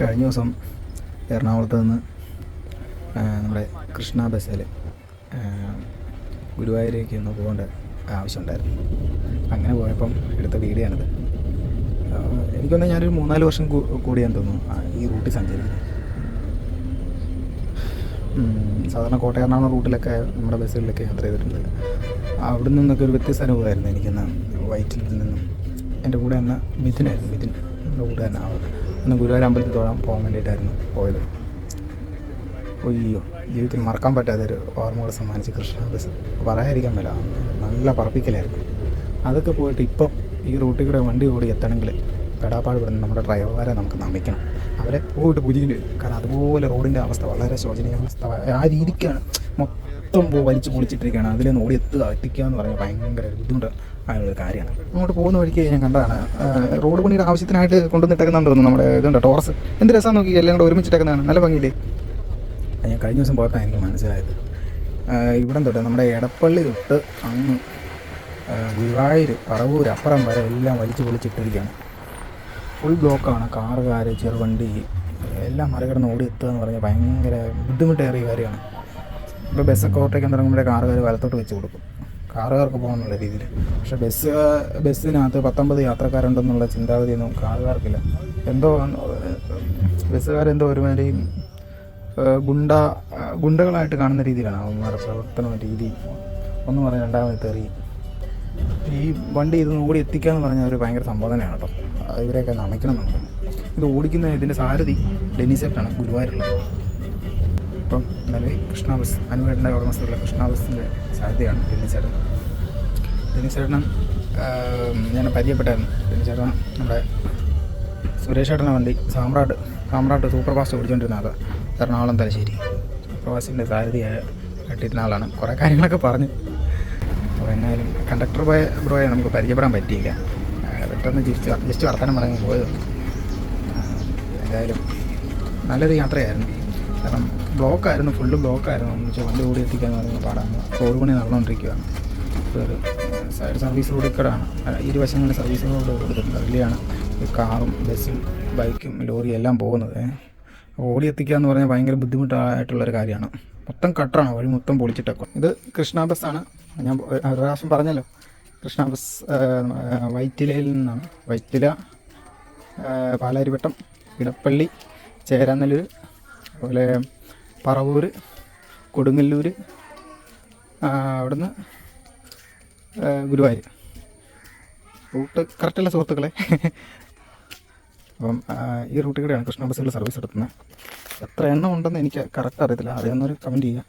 കഴിഞ്ഞ ദിവസം എറണാകുളത്ത് നിന്ന് നമ്മുടെ കൃഷ്ണ ബസ്സിൽ ഗുരുവായൂരേക്ക് ഒന്ന് പോകേണ്ട ആവശ്യമുണ്ടായിരുന്നു. അങ്ങനെ പോയപ്പം എടുത്ത ആ, എനിക്കൊന്ന് ഞാനൊരു മൂന്നാൽ വർഷം കൂടിയാണ് തോന്നുന്നു ഈ റൂട്ടിൽ സഞ്ചരിക്കുന്നത്. സാധാരണ കോട്ടയം എറണാകുളം റൂട്ടിലൊക്കെ നമ്മുടെ ബസ്സുകളിലൊക്കെ യാത്ര ചെയ്തിട്ടുണ്ട്. അവിടെ നിന്നൊക്കെ ഒരു വ്യത്യസ്ത അനുഭവമായിരുന്നു എനിക്കെന്ന് വൈറ്റിൽ നിന്നും. എന്റെ കൂടെ എന്ന മിഥുനായിരുന്നു മിഥുൻ. എന്റെ കൂടെ തന്നെ അന്ന് ഗുരുവായൂർ അമ്പലത്തിൽ തൊഴാൻ പോകാൻ വേണ്ടിയിട്ടായിരുന്നു പോയത്. ഒയ്യോ ജീവിതത്തിൽ മറക്കാൻ പറ്റാത്തൊരു ഓർമ്മകൾ സമ്മാനിച്ച് കൃഷ്ണ ബസ് പറയാതിരിക്കാൻ വരാ നല്ല പറപ്പിക്കലായിരുന്നു. അതൊക്കെ പോയിട്ട് ഇപ്പം ഈ റൂട്ടിൽ കൂടെ വണ്ടി ഓടി എത്തണമെങ്കിൽ പെടാപ്പാട് പെടുന്ന നമ്മുടെ ഡ്രൈവർമാരെ നമുക്ക് നമിക്കണം. അവരെ പോയിട്ട് പുതിയ കാരണം അതുപോലെ റോഡിന്റെ അവസ്ഥ വളരെ ശോചനീയ അവസ്ഥ. ആ രീതിക്കാണ് മൊത്തം വലിച്ചു പൊളിച്ചിട്ടിരിക്കുകയാണ്. അതിലൊന്ന് ഓടി എത്തുക എത്തിക്കുക എന്ന് പറഞ്ഞാൽ ഭയങ്കര ഒരു ബുദ്ധിമുട്ട് ആയുള്ള കാര്യമാണ്. അങ്ങോട്ട് പോകുന്ന വഴിക്ക് ഞാൻ കണ്ടതാണ്. റോഡ് പണിയുടെ ആവശ്യത്തിനായിട്ട് കൊണ്ടുവന്നിട്ടേക്കുന്നുണ്ട് തോന്നുന്നു നമ്മുടെ ഇതുണ്ട് ടോറസ്. എന്ത് രസം നോക്കി എല്ലാം കൂടെ ഒരുമിച്ചിട്ടേക്കുന്നതാണ് നല്ല ഭംഗിയില്ലേ? ഞാൻ കഴിഞ്ഞ ദിവസം പോയപ്പോൾ എനിക്ക് മനസ്സിലായത്. ഇവിടം തൊട്ട് നമ്മുടെ എടപ്പള്ളി തൊട്ട് അങ്ങ് ഗുരുവായൂർ പറവൂർ അപ്പുറം വരെ എല്ലാം വലിച്ചു പൊളിച്ചിട്ടിരിക്കുകയാണ്. ഫുൾ ബ്ലോക്കാണ് കാറുകാർ ചെറുവണ്ടി എല്ലാം മറികടന്ന് ഓടി എത്തുക എന്ന് പറഞ്ഞാൽ ഭയങ്കര ബുദ്ധിമുട്ടേറിയ കാര്യമാണ്. ഇപ്പോൾ ബസ്സൊക്കെ ഓവർടേക്കാൻ തുടങ്ങുമ്പോഴേ കാറുകാർ വലത്തോട്ട് വെച്ച് കൊടുക്കും. കാറുകാർക്ക് പോകാനുള്ള രീതിയിൽ പക്ഷെ ബസ് ബസ്സിനകത്ത് പത്തൊമ്പത് യാത്രക്കാരുണ്ടെന്നുള്ള ചിന്താഗതിയൊന്നും കാറുകാർക്കില്ല എന്തോ ബസ്സുകാരെന്തോ ഒരുമാതിരിയും ഗുണ്ട ഗുണ്ടകളായിട്ട് കാണുന്ന രീതിയിലാണ് അവന്മാരുടെ പ്രവർത്തന രീതി. ഒന്ന് പറഞ്ഞാൽ രണ്ടാമത് തെറി. ഈ വണ്ടി ഇതൊന്നും ഓടി എത്തിക്കുക എന്ന് പറഞ്ഞാൽ ഒരു ഭയങ്കര സംബോധനയാണ് കേട്ടോ. ഇവരെയൊക്കെ നമിക്കണം നമുക്ക് ഇത് ഓടിക്കുന്ന ഇതിന്റെ സാരഥി ഡെനിസെറ്റാണ് ഗുരുവായൂരുള്ളത് ഇപ്പം നിലവിൽ കൃഷ്ണാവസ് അനുവേട്ടന്റെ ഉടമസ്ഥയുള്ള കൃഷ്ണ സാധ്യതയാണ് ടെന്നിച്ചേട്ടൻ ഡെന്നിച്ചേട്ടൻ ഞാൻ പരിചയപ്പെട്ടായിരുന്നു. ടെന്നിച്ചേട്ടൻ നമ്മുടെ സുരേഷ് വണ്ടി സാമ്രാട്ട് സാമ്രാട്ട് സൂപ്പർ ഫാസ്റ്റ് ഓടിച്ചുകൊണ്ടിരുന്ന ആളാണ്. എറണാകുളം തലശ്ശേരി. ഫാസ്റ്റിന്റെ സാരഥിയായ കെട്ടിയിരുന്ന ആളാണ്. കുറേ കാര്യങ്ങളൊക്കെ പറഞ്ഞു. അപ്പോൾ എന്നാലും കണ്ടക്ടർ പോയ ബ്രോയെ നമുക്ക് പരിചയപ്പെടാൻ പറ്റിയില്ല. പെട്ടെന്ന് തിരിച്ച് ജസ്റ്റ് വർത്തനം പറഞ്ഞു പോയത് എന്തായാലും നല്ലൊരു യാത്രയായിരുന്നു. കാരണം ബ്ലോക്കായിരുന്നു ഫുള്ള് ബ്ലോക്കായിരുന്നു. എന്ന് വെച്ചാൽ വണ്ടി ഓടി എത്തിക്കാന്ന് പറയുന്നത് പാടാണ്. റോഡ് പണി നടന്നുകൊണ്ടിരിക്കുകയാണ് ഒരു സൈഡ് സർവീസ് റോഡ് ഇക്കടാണ് ഇരുവശങ്ങളിൽ സർവീസ് റോഡ് കൊടുത്തിട്ടുണ്ട് അതിലെയാണ് കാറും ബസ്സും ബൈക്കും ലോറിയും എല്ലാം പോകുന്നത്. ഓടി എത്തിക്കുക എന്ന് പറഞ്ഞാൽ ഭയങ്കര ബുദ്ധിമുട്ടായിട്ടുള്ളൊരു കാര്യമാണ്. മൊത്തം കട്ടറാണ് വഴി മൊത്തം പൊളിച്ചിട്ടൊക്കെ. ഇത് കൃഷ്ണ ബസ്സാണ്. ഞാൻ ഒരു പ്രാവശ്യം പറഞ്ഞല്ലോ. കൃഷ്ണ ബസ് വൈറ്റിലയിൽ നിന്നാണ്. വൈറ്റില പാലാരിവട്ടം ഇടപ്പള്ളി ചേരാനല്ലൂർ അതുപോലെ പറവൂർ കൊടുങ്ങല്ലൂർ അവിടുന്ന് ഗുരുവായൂർ. റൂട്ട് കറക്റ്റല്ല സുഹൃത്തുക്കളെ? അപ്പം ഈ റൂട്ടിൽ കൂടെയാണ് കൃഷ്ണ ബസ്സുകൾ സർവീസ് നടത്തുന്നത്. എത്ര എണ്ണം ഉണ്ടെന്ന് എനിക്ക് കറക്റ്റ് അറിയത്തില്ല. അറിയാവുന്നവർ കമന്റ് ചെയ്യുക.